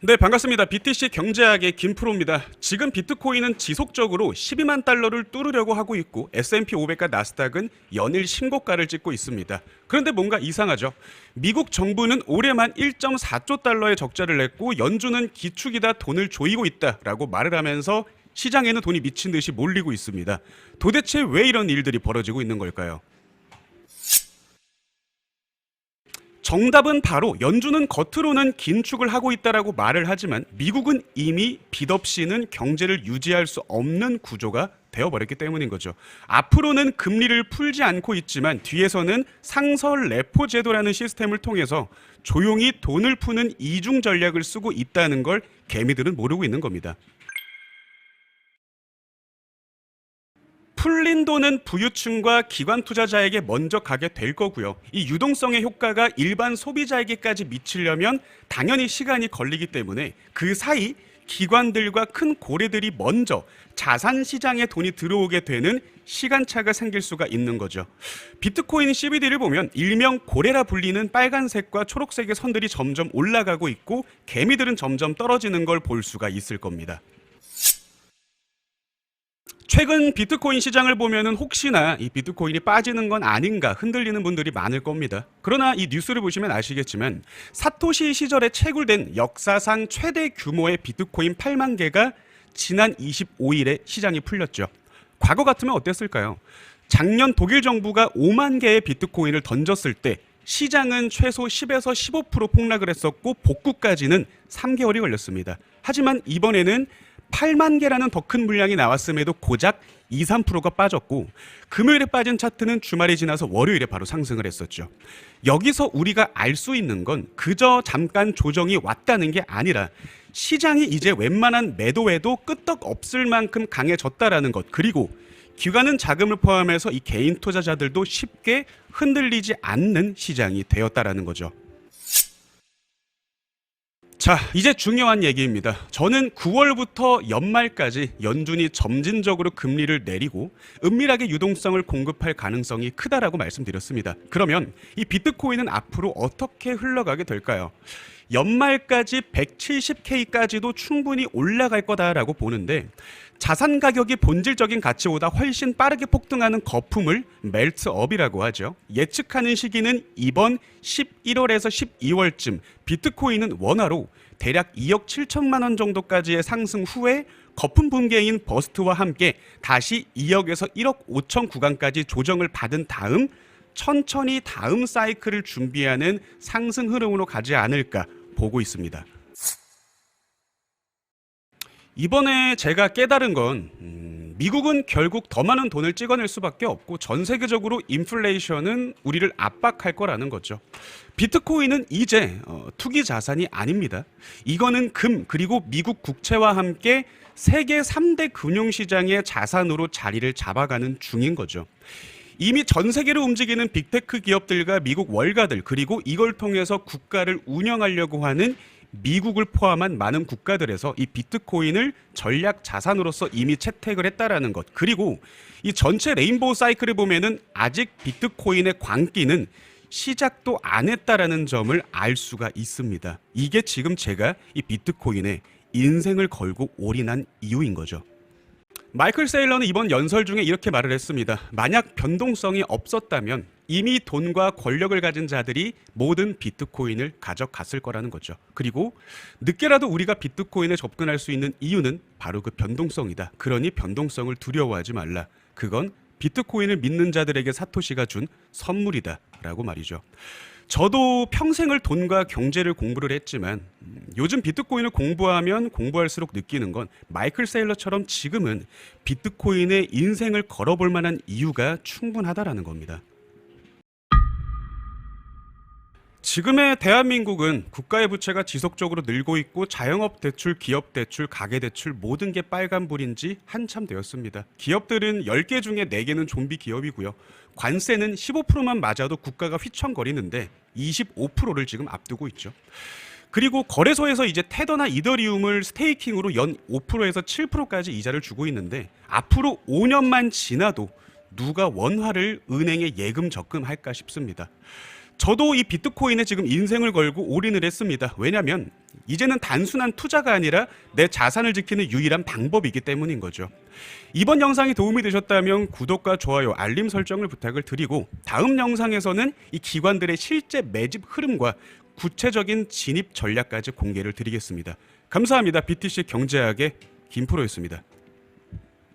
네, 반갑습니다. BTC 경제학의 김프로입니다. 지금 비트코인은 지속적으로 12만 달러를 뚫으려고 하고 있고 S&P 500과 나스닥은 연일 신고가를 찍고 있습니다. 그런데 뭔가 이상하죠. 미국 정부는 올해만 1.4조 달러의 적자를 냈고 연준은 기축이다 돈을 조이고 있다라고 말을 하면서 시장에는 돈이 미친 듯이 몰리고 있습니다. 도대체 왜 이런 일들이 벌어지고 있는 걸까요? 정답은 바로 연준은 겉으로는 긴축을 하고 있다라고 말을 하지만 미국은 이미 빚 없이는 경제를 유지할 수 없는 구조가 되어버렸기 때문인 거죠. 앞으로는 금리를 풀지 않고 있지만 뒤에서는 상설 레포 제도라는 시스템을 통해서 조용히 돈을 푸는 이중 전략을 쓰고 있다는 걸 개미들은 모르고 있는 겁니다. 풀린 돈은 부유층과 기관 투자자에게 먼저 가게 될 거고요. 이 유동성의 효과가 일반 소비자에게까지 미치려면 당연히 시간이 걸리기 때문에 그 사이 기관들과 큰 고래들이 먼저 자산 시장에 돈이 들어오게 되는 시간차가 생길 수가 있는 거죠. 비트코인 CBD를 보면 일명 고래라 불리는 빨간색과 초록색의 선들이 점점 올라가고 있고 개미들은 점점 떨어지는 걸 볼 수가 있을 겁니다. 최근 비트코인 시장을 보면은 혹시나 이 비트코인이 빠지는 건 아닌가 흔들리는 분들이 많을 겁니다. 그러나 이 뉴스를 보시면 아시겠지만 사토시 시절에 채굴된 역사상 최대 규모의 비트코인 8만 개가 지난 25일에 시장이 풀렸죠. 과거 같으면 어땠을까요? 작년 독일 정부가 5만 개의 비트코인을 던졌을 때 시장은 최소 10에서 15% 폭락을 했었고 복구까지는 3개월이 걸렸습니다. 하지만 이번에는 8만 개라는 더 큰 물량이 나왔음에도 고작 2, 3%가 빠졌고 금요일에 빠진 차트는 주말이 지나서 월요일에 바로 상승을 했었죠. 여기서 우리가 알 수 있는 건 그저 잠깐 조정이 왔다는 게 아니라 시장이 이제 웬만한 매도에도 끄떡 없을 만큼 강해졌다라는 것 그리고 기관은 자금을 포함해서 이 개인 투자자들도 쉽게 흔들리지 않는 시장이 되었다라는 거죠. 자, 이제 중요한 얘기입니다. 저는 9월부터 연말까지 연준이 점진적으로 금리를 내리고 은밀하게 유동성을 공급할 가능성이 크다라고 말씀드렸습니다. 그러면 이 비트코인은 앞으로 어떻게 흘러가게 될까요? 연말까지 170K까지도 충분히 올라갈 거다라고 보는데 자산 가격이 본질적인 가치보다 훨씬 빠르게 폭등하는 거품을 멜트업이라고 하죠. 예측하는 시기는 이번 11월에서 12월쯤 비트코인은 원화로 대략 2억 7천만 원 정도까지의 상승 후에 거품 붕괴인 버스트와 함께 다시 2억에서 1억 5천 구간까지 조정을 받은 다음 천천히 다음 사이클을 준비하는 상승 흐름으로 가지 않을까 보고 있습니다. 이번에 제가 깨달은 건 음, 미국은 결국 더 많은 돈을 찍어낼 수밖에 없고 전 세계적으로 인플레이션은 우리를 압박할 거라는 거죠. 비트코인은 이제 어, 투기 자산이 아닙니다. 이거는 금 그리고 미국 국채와 함께 세계 3대 금융시장의 자산으로 자리를 잡아가는 중인 거죠. 이미 전 세계를 움직이는 빅테크 기업들과 미국 월가들 그리고 이걸 통해서 국가를 운영하려고 하는 미국을 포함한 많은 국가들에서 이 비트코인을 전략 자산으로서 이미 채택을 했다라는 것. 그리고 이 전체 레인보우 사이클을 보면은 아직 비트코인의 광기는 시작도 안 했다라는 점을 알 수가 있습니다. 이게 지금 제가 이 비트코인에 인생을 걸고 올인한 이유인 거죠. 마이클 세일러는 이번 연설 중에 이렇게 말을 했습니다. 만약 변동성이 없었다면 이미 돈과 권력을 가진 자들이 모든 비트코인을 가져갔을 거라는 거죠. 그리고 늦게라도 우리가 비트코인에 접근할 수 있는 이유는 바로 그 변동성이다. 그러니 변동성을 두려워하지 말라. 그건 비트코인을 믿는 자들에게 사토시가 준 선물이다라고 말이죠. 저도 평생을 돈과 경제를 공부를 했지만 음, 요즘 비트코인을 공부하면 공부할수록 느끼는 건 마이클 세일러처럼 지금은 비트코인의 인생을 걸어볼 만한 이유가 충분하다라는 겁니다. 지금의 대한민국은 국가의 부채가 지속적으로 늘고 있고 자영업 대출, 기업 대출, 가계 대출 모든 게 빨간불인지 한참 되었습니다. 기업들은 10개 중에 4개는 좀비 기업이고요. 관세는 15%만 맞아도 국가가 휘청거리는데 25%를 지금 앞두고 있죠. 그리고 거래소에서 이제 테더나 이더리움을 스테이킹으로 연 5%에서 7%까지 이자를 주고 있는데 앞으로 5년만 지나도 누가 원화를 은행에 예금 적금할까 싶습니다. 저도 이 비트코인에 지금 인생을 걸고 올인을 했습니다. 왜냐하면 이제는 단순한 투자가 아니라 내 자산을 지키는 유일한 방법이기 때문인 거죠. 이번 영상이 도움이 되셨다면 구독과 좋아요, 알림 설정을 부탁을 드리고 다음 영상에서는 이 기관들의 실제 매집 흐름과 구체적인 진입 전략까지 공개를 드리겠습니다. 감사합니다. BTC 경제학의 김프로였습니다.